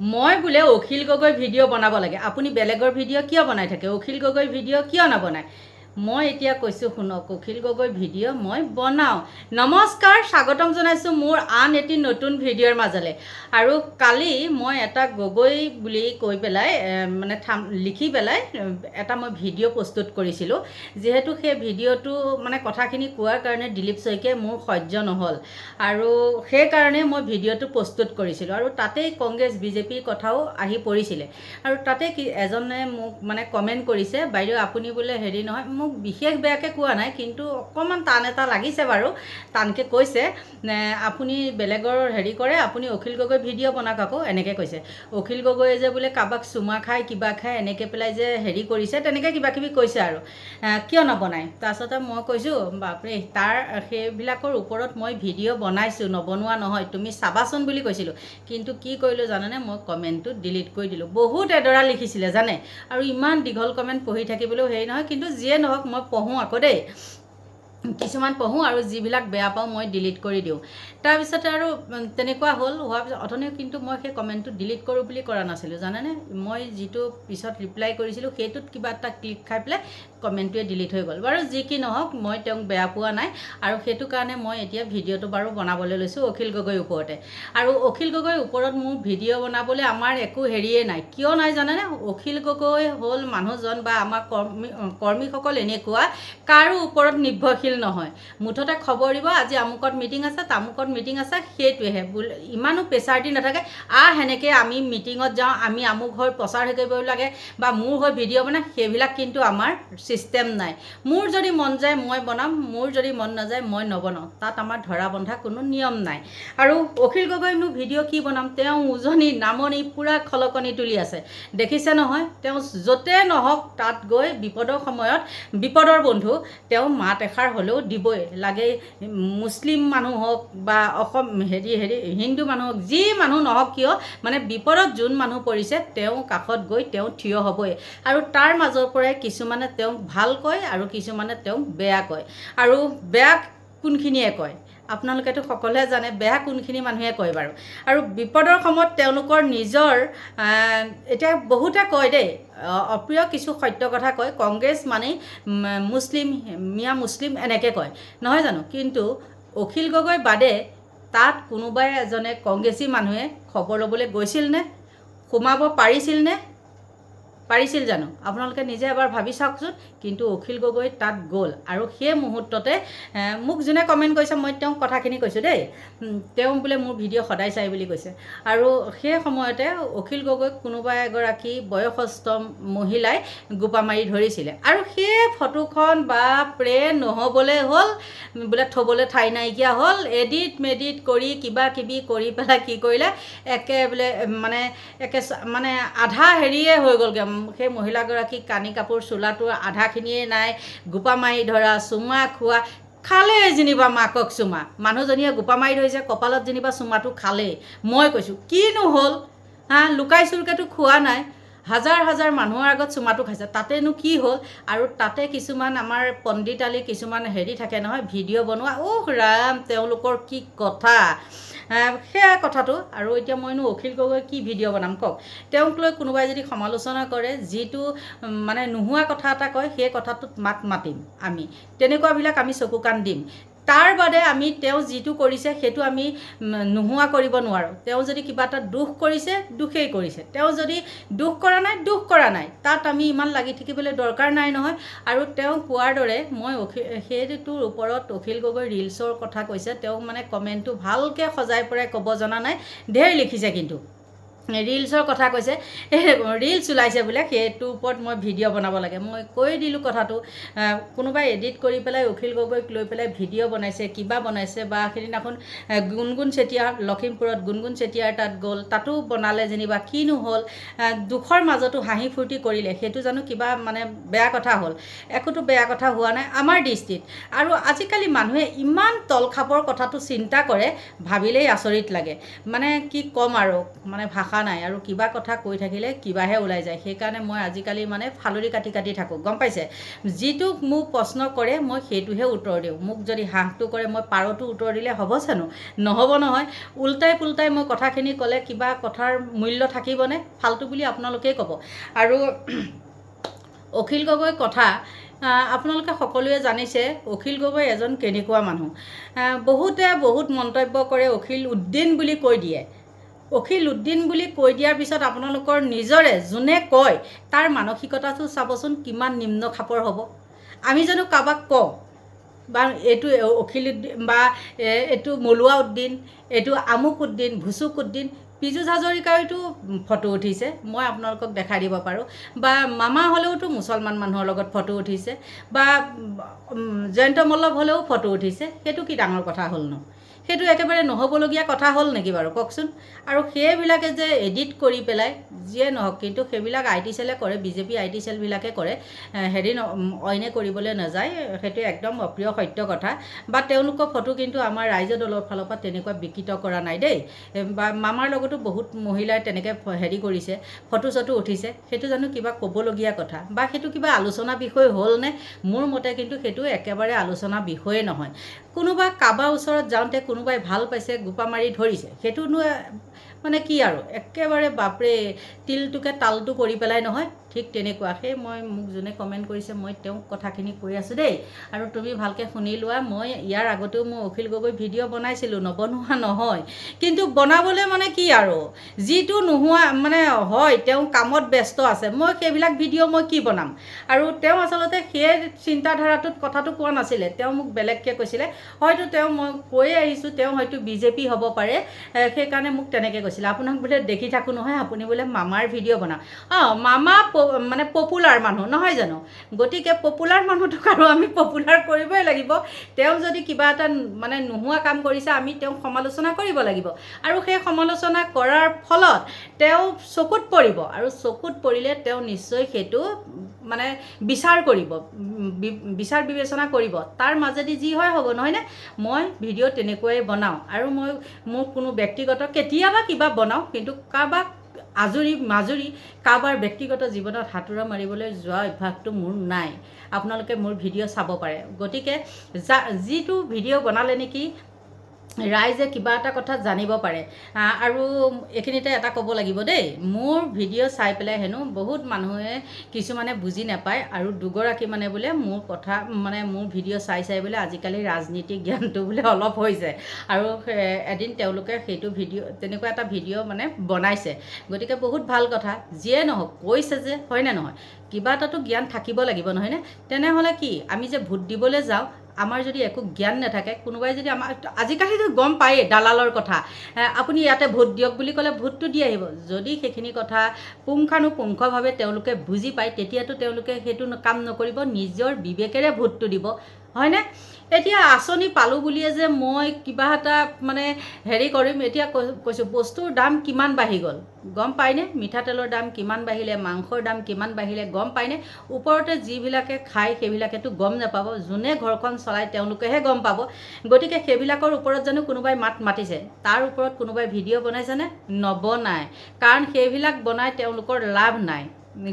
মই বোলে অখিল গগৈ ভিডিঅ' বনাব লাগে। আপুনি বেলেগৰ ভিডিঅ' কিয় বনাই থাকে? অখিল গগৈ ভিডিঅ' কিয় নবনায়? মই এতিয়া কৈছোঁ শুনক, অখিল গগৈ ভিডিঅ' মই বনাওঁ। নমস্কাৰ, স্বাগতম জনাইছোঁ মোৰ আন এটি নতুন ভিডিঅ'ৰ মাজলৈ। আৰু কালি মই এটা গগৈ বুলি কৈ পেলাই মানে থাম, লিখি পেলাই এটা মই ভিডিঅ' প্ৰস্তুত কৰিছিলোঁ। যিহেতু সেই ভিডিঅ'টো মানে কথাখিনি কোৱাৰ কাৰণে দিলীপ শইকীয়াই মোৰ সহ্য নহ'ল। আৰু সেইকাৰণে মই ভিডিঅ'টো প্ৰস্তুত কৰিছিলোঁ। আৰু তাতেই কংগ্ৰেছ, বিজেপিৰ কথাও আহি পৰিছিলে। আৰু তাতে কি, এজনে মোক মানে কমেণ্ট কৰিছে, বাইদেউ, আপুনি বোলে হেৰি নহয়, মোক বিশেষ বেয়াকৈ কোৱা নাই, কিন্তু অকণমান টান এটা লাগিছে বাৰু। টানকৈ কৈছে আপুনি বেলেগৰ হেৰি কৰে, আপুনি অখিল গগৈ ভিডিঅ' বনাওক আকৌ, এনেকৈ কৈছে। অখিল গগৈয়ে যে বোলে কাৰোবাক চুমা খাই কিবা খাই এনেকৈ পেলাই যে হেৰি কৰিছে, তেনেকৈ কিবা কিবি কৈছে আৰু। কিয় নবনায়? তাৰপাছতে মই কৈছোঁ, বাপৰে, তাৰ, সেইবিলাকৰ ওপৰত মই ভিডিঅ' বনাইছোঁ, নবনোৱা নহয়, তুমি চাবাচোন বুলি কৈছিলোঁ। কিন্তু কি কৰিলোঁ জানানে, মই কমেণ্টটো ডিলিট কৰি দিলোঁ। বহুত এডৰা লিখিছিলে, জানে? আৰু ইমান দীঘল কমেণ্ট পঢ়ি থাকিবলৈও হেৰি নহয়, কিন্তু যিয়ে নহওক মই পঢ়োঁ আকৌ দেই কিছুমান পঢ়োঁ আৰু যিবিলাক বেয়া পাওঁ মই ডিলিট কৰি দিওঁ। তাৰপিছতে আৰু তেনেকুৱা হ'ল, হোৱাৰ পিছত অথনি কিন্তু মই সেই কমেণ্টটো ডিলিট কৰোঁ বুলি কৰা নাছিলোঁ, জানেনে? মই যিটো পিছত ৰিপ্লাই কৰিছিলোঁ, সেইটোত কিবা এটা ক্লিক খাই পেলাই কমেণ্টটোৱে ডিলিট হৈ গ'ল। বাৰু যি কি নহওক, মই তেওঁক বেয়া পোৱা নাই আৰু সেইটো কাৰণে মই এতিয়া ভিডিঅ'টো বাৰু বনাবলৈ লৈছোঁ অখিল গগৈৰ ওপৰতে। আৰু অখিল গগৈৰ ওপৰত মোৰ ভিডিঅ' বনাবলৈ আমাৰ একো হেৰিয়ে নাই। কিয় নাই জানেনে? অখিল গগৈ হ'ল মানুহজন বা আমাৰ কৰ্মী কৰ্মীসকল এনেকুৱা, কাৰো ওপৰত নিৰ্ভৰশীল নহয়। মুঠতে খবৰ দিব আজি আমুকত মিটিং আছে তামুকত মিটিং আছে সেইটোৱেহে। বোলে ইমানো প্ৰেছাৰ দি নাথাকে। আহ সেনেকৈ আমি মিটিঙত যাওঁ আমি আমুক হৈ প্ৰচাৰ হেৰি কৰিব লাগে বা মোৰ হৈ ভিডিঅ' বনাই সেইবিলাক কিন্তু আমাৰ ছিষ্টেম নাই। মোৰ যদি মন যায় মই বনাম মোৰ যদি মন নাযায় মই নবনাওঁ। তাত আমাৰ ধৰা বন্ধা কোনো নিয়ম নাই। আৰু অখিল গগৈনো ভিডিঅ' কি বনাম? তেওঁ উজনি নামনি পূৰা খলকনি তুলি আছে। দেখিছে নহয় তেওঁ য'তে নহওক তাত গৈ বিপদৰ সময়ত বিপদৰ বন্ধু তেওঁ মাত এষাৰ হ'লেও দিবই। লাগে মুছলিম মানুহ হওক বা অসম হেৰি হেৰি হিন্দু মানুহ হওক যি মানুহ নহওক কিয় মানে বিপদত যোন মানুহ পৰিছে তেওঁ কাষত গৈ তেওঁ থিয় হ'বই। আৰু তাৰ মাজৰ পৰাই কিছুমানে তেওঁক ভাল কয় আৰু কিছুমানে তেওঁক বেয়া কয়। আৰু বেয়া কোনখিনিয়ে কয়? আপোনালোকেতো সকলোৱে জানে বেয়া কোনখিনি মানুহে কয় বাৰু। আৰু বিপদৰ সময়ত তেওঁলোকৰ নিজৰ এতিয়া বহুতে কয় দেই অপ্ৰিয় কিছু সত্য কথা কয় কংগ্ৰেছ মানেই মুছলিম মিয়া মুছলিম এনেকৈ কয়। নহয় জানো? কিন্তু অখিল গগৈ বাদে তাত কোনোবাই এজনে কংগ্ৰেছী মানুহে খবৰ ল'বলৈ গৈছিল নে? সোমাব পাৰিছিল নে? পাৰিছিল জানো? আপোনালোকে নিজে এবাৰ ভাবি চাওকচোন। কিন্তু অখিল গগৈ তাত গ'ল আৰু সেই মুহূৰ্ততে মোক যোনে কমেণ্ট কৰিছে মই তেওঁক কথাখিনি কৈছোঁ দেই। তেওঁ বোলে মোৰ ভিডিঅ' সদায় চাই বুলি কৈছে। আৰু সেই সময়তে অখিল গগৈক কোনোবা এগৰাকী বয়সস্থ মহিলাই গোপা মাৰি ধৰিছিলে। আৰু সেই ফটোখন বা প্ৰে নহ'বলৈ হ'ল। বোলে থ'বলৈ ঠাই নাইকিয়া হ'ল। এডিট মেডিট কৰি কিবা কিবি কৰি পেলাই কি কৰিলে? একে বোলে মানে একে মানে আধা হেৰিয়ে হৈ গ'লগৈ। সেই মহিলাগৰাকীক কানি কাপোৰ চোলাটোৰ আধাখিনিয়ে নাই। গোপা মাৰি ধৰা, চুমা খোৱা খালেই যেনিবা মাকক চুমা। মানুহজনীয়ে গোপা মাৰি ধৰিছে, কপালত যেনিবা চুমাটো খালেই। মই কৈছোঁ, কিনো হ'ল? হা লুকাই চুৰকেতো খোৱা নাই। হাজাৰ হাজাৰ মানুহৰ আগত চুমাটো খাইছে। তাতেনো কি হ'ল? আৰু তাতে কিছুমান আমাৰ পণ্ডিতালী কিছুমান হেৰি থাকে নহয় ভিডিঅ' বনোৱা। উহ ৰাম তেওঁলোকৰ কি কথা? সেয়া কথাটো। আৰু এতিয়া মইনো অখিল গগৈ কি ভিডিঅ' বনাম কওক? তেওঁক লৈ কোনোবাই যদি সমালোচনা কৰে যিটো মানে নোহোৱা কথা এটা কয় সেই কথাটোত মাত মাতিম আমি। তেনেকুৱাবিলাক আমি চকু কাণ দিম। তাৰ বাদে আমি তেওঁ যিটো কৰিছে সেইটো আমি নোহোৱা কৰিব নোৱাৰোঁ। তেওঁ যদি কিবা এটা দুখ কৰিছে দুখেই কৰিছে। তেওঁ যদি দুখ কৰা নাই দুখ কৰা নাই। তাত আমি ইমান লাগি থাকিবলৈ দৰকাৰ নাই নহয়। আৰু তেওঁ কোৱাৰ দৰে মই সেইটোৰ ওপৰত অখিল গগৈ ৰিলছৰ কথা কৈছে। তেওঁ মানে কমেণ্টটো ভালকৈ সজাই পৰাই ক'ব জনা নাই। ঢেৰ লিখিছে কিন্তু। ৰিলছৰ কথা কৈছে। ৰিলছ ওলাইছে বোলে সেইটোৰ ওপৰত মই ভিডিঅ' বনাব লাগে। মই কৈ দিলোঁ কথাটো কোনোবাই এডিট কৰি পেলাই অখিল গগৈক লৈ পেলাই ভিডিঅ' বনাইছে কিবা বনাইছে বা সেইদিনাখন গুণগুণ চেতিয়া লখিমপুৰত গুণগুণ চেতিয়াৰ তাত গ'ল তাতো বনালে যেনিবা কিনো হ'ল দুখৰ মাজতো হাঁহি ফূৰ্তি কৰিলে সেইটো জানো কিবা মানে বেয়া কথা হ'ল। একোতো বেয়া কথা হোৱা নাই আমাৰ দৃষ্টিত। আৰু আজিকালি মানুহে ইমান তলখাপৰ কথাটো চিন্তা কৰে ভাবিলেই আচৰিত লাগে। মানে কি ক'ম আৰু মানে ভাষা নাই আৰু কিবা কথা কৈ থাকিলে কিবাহে ওলাই যায়। সেইকাৰণে মই আজিকালি মানে ফালৰি কাটি কাটি থাকোঁ। গম পাইছে? যিটো মোক প্ৰশ্ন কৰে মই সেইটোহে উত্তৰ দিওঁ। মোক যদি হাঁহটো কৰে মই পাৰটো উত্তৰ দিলে হ'ব জানো? নহ'ব নহয়। উল্টাই পুল্টাই মই কথাখিনি ক'লে কিবা কথাৰ মূল্য থাকিবনে? ফাল্টু বুলি আপোনালোকেই ক'ব। আৰু অখিল গগৈ কথা আপোনালোকে সকলোৱে জানিছে অখিল গগৈ এজন কেনেকুৱা মানুহ। বহুতে বহুত মন্তব্য কৰে অখিল উদ্দিন বুলি কৈ দিয়ে। অখিল উদ্দিন বুলি কৈ দিয়াৰ পিছত আপোনালোকৰ নিজৰে যোনে কয় তাৰ মানসিকতাটো চাবচোন কিমান নিম্ন খাপৰ হ'ব। আমি জানো কাৰোবাক কওঁ বা এইটো অখিল উদ্দিন বা এইটো মলুৱা উদ্দিন এইটো আমুক উদ্দিন ভুচুক উদ্দিন পীযুষ হাজৰিকাইতো ফটো উঠিছে মই আপোনালোকক দেখাই দিব পাৰোঁ। বা মামা হ'লেওতো মুছলমান মানুহৰ লগত ফটো উঠিছে বা জয়ন্ত মল্লভ হ'লেও ফটো উঠিছে সেইটো কি ডাঙৰ কথা হ'ল ন? সেইটো একেবাৰে নহ'বলগীয়া কথা হ'ল নেকি বাৰু? কওকচোন। আৰু সেইবিলাকে যে এডিট কৰি পেলাই, যিয়ে নহওক, কিন্তু সেইবিলাক আই টি চেলে কৰে, বিজেপি আই টি চেলবিলাকে কৰে হেৰি অইনে কৰিবলৈ নাযায় সেইটো একদম অপ্ৰিয় সত্য কথা। বা তেওঁলোকৰ ফটো কিন্তু আমাৰ ৰাইজৰ দলৰ ফালৰ পৰা তেনেকুৱা বিকৃত কৰা নাই দেই। বা মামাৰ লগতো বহুত মহিলাই তেনেকৈ হেৰি কৰিছে ফটো চটো উঠিছে। সেইটো জানো কিবা ক'বলগীয়া কথা। বা সেইটো কিবা আলোচনা বিষয় হ'লনে মোৰ মতে কিন্তু সেইটো একেবাৰে আলোচনা বিষয়ে নহয়। কোনোবা কাৰোবাৰ ওচৰত যাওঁতে কোনোবাই ভালো পাইছে, গোপা মাৰি ধৰিছে, সেইটোনো মানে কি আৰু, একেবাৰে বাপৰে, তিলটোকে তালটো কৰি পেলাই নহয়। ঠিক তেনেকুৱা সেই মই মোক যোনে কমেণ্ট কৰিছে, মই তেওঁক কথাখিনি কৈ আছোঁ দেই। আৰু তুমি ভালকৈ শুনি লোৱা, মই ইয়াৰ আগতেও মই অখিল গগৈ ভিডিঅ' বনাইছিলোঁ, নবনোৱা নহয়। কিন্তু বনাবলৈ মানে কি আৰু? যিটো নোহোৱা মানে হয়, তেওঁ কামত ব্যস্ত আছে। মই সেইবিলাক ভিডিঅ' মই কি বনাম? আৰু তেওঁ আচলতে সেই চিন্তাধাৰাটোত কথাটো কোৱা নাছিলে। তেওঁ মোক বেলেগকৈ কৈছিলে। হয়তো তেওঁ মই কৈয়ে আহিছোঁ, তেওঁ হয়তো বিজেপি হ'ব পাৰে। সেইকাৰণে মোক তেনেকৈ কৈছিলে। আপোনাক বোলে দেখি থাকোঁ নহয়, আপুনি বোলে মামাৰ ভিডিঅ' বনাওঁ অঁ, মামা মানে পপুলাৰ মানুহ নহয় জানো? গতিকে পপুলাৰ মানুহটোক আৰু আমি পপুলাৰ কৰিবই লাগিব। তেওঁ যদি কিবা এটা মানে নোহোৱা কাম কৰিছে আমি তেওঁক সমালোচনা কৰিব লাগিব। আৰু সেই সমালোচনা কৰাৰ ফলত তেওঁ চকুত পৰিব। আৰু চকুত পৰিলে তেওঁ নিশ্চয় সেইটো মানে বিচাৰ কৰিব বিচাৰ বিবেচনা কৰিব। তাৰ মাজেদি যি হয় হ'ব নহয়নে? মই ভিডিঅ' তেনেকুৱাই বনাওঁ। আৰু মই মোক কোনো ব্যক্তিগত কেতিয়াবা কিবা বনাওঁ কিন্তু কাৰোবাক আজৰি মাজুৰি কাৰোবাৰ ব্যক্তিগত জীৱনত সাঁতোৰা মাৰিবলৈ যোৱা অভ্যাসটো মোৰ নাই। আপোনালোকে মোৰ ভিডিঅ' চাব পাৰে। গতিকে যা যিটো ভিডিঅ' বনালে নেকি ৰাইজে কিবা এটা কথা জানিব পাৰে। আৰু এইখিনিতে এটা ক'ব লাগিব দেই মোৰ ভিডিঅ' চাই পেলাই হেনো বহুত মানুহে কিছুমানে বুজি নাপায় আৰু দুগৰাকী মানে বোলে মোৰ কথা মানে মোৰ ভিডিঅ' চাই চাই বোলে আজিকালি ৰাজনীতিক জ্ঞানটো বোলে অলপ হৈছে আৰু এদিন তেওঁলোকে সেইটো ভিডিঅ' তেনেকুৱা এটা ভিডিঅ' মানে বনাইছে। গতিকে বহুত ভাল কথা যিয়ে নহওক কৈছে যে হয়নে নহয়? কিবা এটাতো জ্ঞান থাকিব লাগিব নহয়নে? তেনেহ'লে কি আমি যে ভোট দিবলৈ যাওঁ আমাৰ যদি একো জ্ঞান নাথাকে, কোনোবাই যদি আমাৰ আজিকালিতো গম পায়েই দালালৰ কথা। আপুনি ইয়াতে ভোট দিয়ক বুলি ক'লে ভোটটো দি আহিব। যদি সেইখিনি কথা পুংখানুপুংখভাৱে তেওঁলোকে বুজি পায়, তেতিয়াতো তেওঁলোকে সেইটো কাম নকৰিব, নিজৰ বিবেকেৰে ভোটটো দিব। হয়নে? এতিয়া আঁচনি পালোঁ বুলিয়ে যে মই কিবা এটা মানে হেৰি কৰিম এতিয়া কৈছোঁ বস্তুৰ দাম কিমান বাঢ়ি গ'ল? গম পায়নে মিঠাতেলৰ দাম কিমান বাঢ়িলে মাংসৰ দাম কিমান বাঢ়িলে গম পায়নে ওপৰতে যিবিলাকে খায় সেইবিলাকেতো গম নাপাব। যোনে ঘৰখন চলায় তেওঁলোকেহে গম পাব। গতিকে সেইবিলাকৰ ওপৰত জানো কোনোবাই মাত মাতিছে? তাৰ ওপৰত কোনোবাই ভিডিঅ' বনাইছেনে? নবনায়। কাৰণ সেইবিলাক বনাই তেওঁলোকৰ লাভ নাই।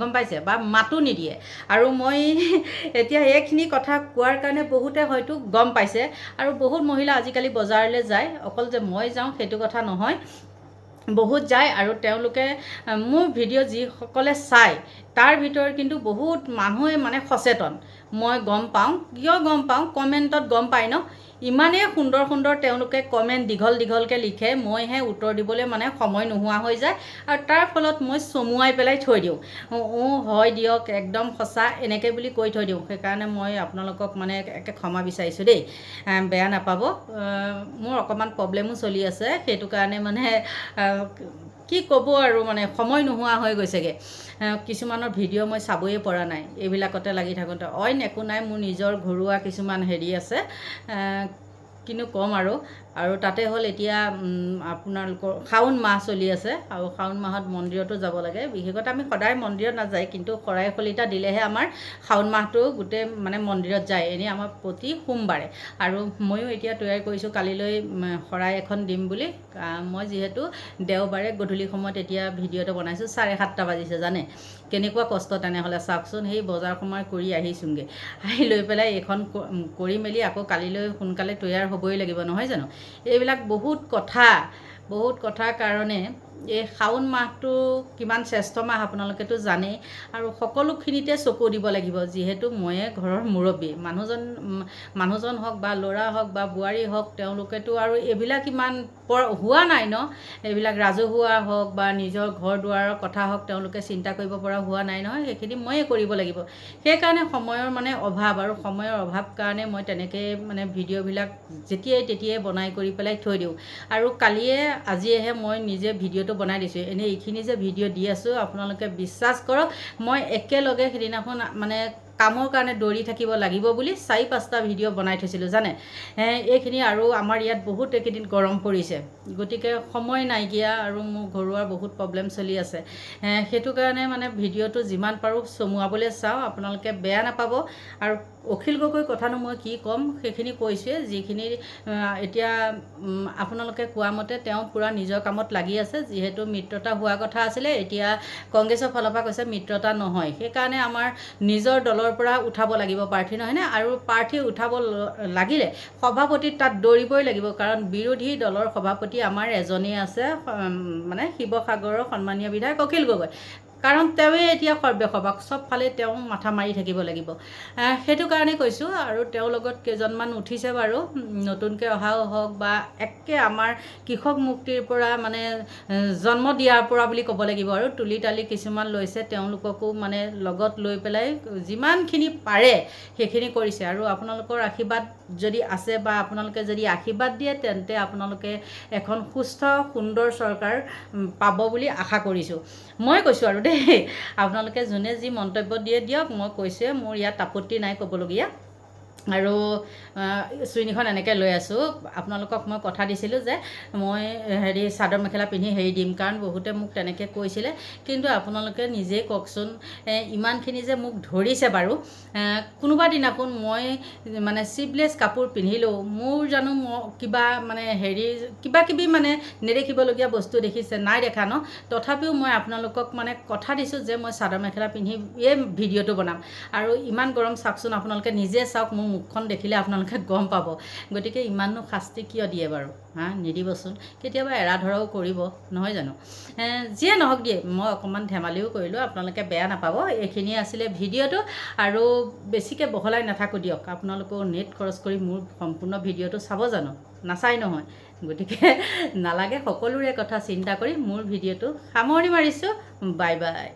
গম পাইছে বা মাতো নিদিয়ে। আৰু মই এতিয়া এইখিনি কথা কোৱাৰ কাৰণে বহুতে হয়তো গম পাইছে। আৰু বহুত মহিলা আজিকালি বজাৰলৈ যায়। অকল যে মই যাওঁ সেইটো কথা নহয়। বহুত যায় আৰু তেওঁলোকে মোৰ ভিডিঅ' যিসকলে চায় তাৰ ভিতৰত কিন্তু বহুত মানুহে মানে সচেতন। মই গম পাওঁ। কিয় গম পাওঁ? কমেণ্টত গম পায় ন? ইমানেই সুন্দৰ সুন্দৰ তেওঁলোকে কমেণ্ট দীঘল দীঘলকৈ লিখে মইহে উত্তৰ দিবলৈ মানে সময় নোহোৱা হৈ যায় আৰু তাৰ ফলত মই চমুৱাই পেলাই থৈ দিওঁ। অঁ হয় দিয়ক একদম সঁচা এনেকৈ বুলি কৈ থৈ দিওঁ। সেইকাৰণে মই আপোনালোকক মানে একে ক্ষমা বিচাৰিছোঁ দেই। বেয়া নাপাব। মোৰ অকণমান প্ৰব্লেমো চলি আছে সেইটো কাৰণে মানে কি ক'ব আৰু মানে সময় নোহোৱা হৈ গৈছেগৈ। কিছুমানৰ ভিডিঅ' মই চাবই পৰা নাই এইবিলাকতে লাগি থাকোঁতে। অইন একো নাই মোৰ নিজৰ ঘৰুৱা কিছুমান হেৰি আছে। কিনো ক'ম আৰু আৰু তাতে হ'ল এতিয়া আপোনালোকৰ শাওণ মাহ চলি আছে আৰু শাওণ মাহত মন্দিৰতো যাব লাগে। বিশেষকৈ আমি সদায় মন্দিৰত নাযায় কিন্তু শৰাই শলিতা দিলেহে আমাৰ শাওণ মাহটো গোটেই মানে মন্দিৰত যায়। এনেই আমাৰ প্ৰতি সোমবাৰে। আৰু ময়ো এতিয়া তৈয়াৰ কৰিছোঁ কালিলৈ শৰাই এখন দিম বুলি। মই যিহেতু দেওবাৰে গধূলি সময়ত এতিয়া ভিডিঅ'টো বনাইছোঁ চাৰে সাতটা বাজিছে জানে? কেনেকুৱা কষ্ট তেনেহ'লে চাওকচোন সেই বজাৰ সমাৰ কৰি আহিছোঁগৈ। আহি লৈ পেলাই এইখন কৰি মেলি আকৌ কালিলৈ সোনকালে তৈয়াৰ হ'বই লাগিব নহয় জানো? এইবিলাক বহুত কথা বহুত কথাৰ কাৰণে এই শাওণ মাহটো কিমান শ্ৰেষ্ঠ মাহ আপোনালোকেতো জানেই আৰু সকলোখিনিতে চকু দিব লাগিব যিহেতু ময়ে ঘৰৰ মুৰব্বী। মানুহজন মানুহজন হওক বা ল'ৰা হওক বা বোৱাৰী হওক তেওঁলোকেতো আৰু এইবিলাক ইমান হোৱা নাই ন? এইবিলাক ৰাজহুৱা হওক বা নিজৰ ঘৰ দুৱাৰৰ কথা হওক তেওঁলোকে চিন্তা কৰিব পৰা হোৱা নাই নহয় সেইখিনি ময়ে কৰিব লাগিব। সেইকাৰণে সময়ৰ মানে অভাৱ আৰু সময়ৰ অভাৱ কাৰণে মই তেনেকৈ মানে ভিডিঅ'বিলাক যেতিয়াই তেতিয়াই বনাই কৰি পেলাই থৈ দিওঁ। আৰু কালিয়ে আজিয়েহে মই নিজে ভিডিঅ'টো বনাই দিছোঁ এনেই এইখিনি যে ভিডিঅ' দি আছোঁ আপোনালোকে বিশ্বাস কৰক মই একেলগে সেইদিনাখন মানে কামৰ কাৰণে দৌৰি থাকিব লাগিব বুলি চাৰি পাঁচটা ভিডিঅ' বনাই থৈছিলোঁ জানে? এইখিনি আৰু আমাৰ ইয়াত বহুত এইকেইদিন গৰম পৰিছে। গতিকে সময় নাইকিয়া আৰু মোৰ ঘৰুৱা বহুত প্ৰব্লেম চলি আছে। সেইটো কাৰণে মানে ভিডিঅ'টো যিমান পাৰোঁ চমুৱাবলৈ চাওঁ আপোনালোকে বেয়া নাপাব। আৰু অখিল গগৈ কথানো মই কি ক'ম সেইখিনি কৈছোঁৱে যিখিনি এতিয়া আপোনালোকে কোৱা মতে তেওঁ পূৰা নিজৰ কামত লাগি আছে যিহেতু মিত্ৰতা হোৱা কথা আছিলে এতিয়া কংগ্ৰেছৰ ফালৰ পৰা কৈছে মিত্ৰতা নহয়। সেইকাৰণে আমাৰ নিজৰ দলৰ পৰা উঠাব লাগিব প্ৰাৰ্থী নহয়নে আৰু প্ৰাৰ্থী উঠাব লাগিলে সভাপতি তাত দৌৰিবই লাগিব কাৰণ বিৰোধী দলৰ সভাপতি আমাৰ এজনেই আছে মানে শিৱসাগৰৰ সন্মানীয় বিধায়ক অখিল গগৈ। কাৰণ তেওঁৱে এতিয়া সৰ্বেসভাক চবফালে তেওঁ মাথা মাৰি থাকিব লাগিব। সেইটো কাৰণে কৈছোঁ আৰু তেওঁৰ লগত কেইজনমান উঠিছে বাৰু নতুনকৈ অহাও হওক বা একে আমাৰ কৃষক মুক্তিৰ পৰা মানে জন্ম দিয়াৰ পৰা বুলি ক'ব লাগিব আৰু তুলি তালি কিছুমান লৈছে তেওঁলোককো মানে লগত লৈ পেলাই যিমানখিনি পাৰে সেইখিনি কৰিছে। আৰু আপোনালোকৰ আশীৰ্বাদ যদি আছে বা আপোনালোকে যদি আশীৰ্বাদ দিয়ে তেন্তে আপোনালোকে এখন সুস্থ সুন্দৰ চৰকাৰ পাব বুলি আশা কৰিছোঁ। মই কৈছোঁ আৰু দেই। আপোনালোকে যোনে যি মন্তব্য দিয়ে দিয়ক মই কৈছোৱে মোৰ ইয়াত আপত্তি নাই ক'বলগীয়া। আৰু চুইনিখন এনেকৈ লৈ আছোঁ। আপোনালোকক মই কথা দিছিলোঁ যে, মই হেৰি চাদৰ মেখেলা পিন্ধি হেৰি দিম, কাৰণ বহুতে মোক তেনেকৈ কৈছিলে। কিন্তু আপোনালোকে নিজেই কওকচোন ইমানখিনি যে মোক ধৰিছে বাৰু। কোনোবা দিনাখন মই মানে শ্লিভলেছ কাপোৰ পিন্ধিলেও, মোৰ জানো ম- কিবা মানে হেৰি, কিবা কিবি মানে নেদেখিবলগীয়া বস্তু দেখিছে, নাই দেখা ন? তথাপিও মই আপোনালোকক মানে কথা দিছোঁ যে, মই চাদৰ মেখেলা পিন্ধিয়ে ভিডিঅ'টো বনাম। আৰু ইমান গৰম চাওকচোন, আপোনালোকে নিজে চাওক মোৰ মুখখন দেখিলে আপোনালোকে গম পাব। গতিকে ইমাননো শাস্তি কিয় দিয়ে বাৰু? হা, নিদিবচোন। কেতিয়াবা এৰা ধৰাও কৰিব, নহয় জানো? যিয়ে নহওক দিয়ে, মই অকণমান ধেমালিও কৰিলোঁ, আপোনালোকে বেয়া নাপাব। এইখিনিয়ে আছিলে ভিডিঅ'টো। আৰু বেছিকৈ বহলাই নাথাকোঁ দিয়ক। আপোনালোকেও নেট খৰচ কৰি মোৰ সম্পূৰ্ণ ভিডিঅ'টো চাব জানো? নাচাই নহয়। গতিকে নালাগে, সকলোৰে কথা চিন্তা কৰি মোৰ ভিডিঅ'টো সামৰণি মাৰিছোঁ। Bye bye.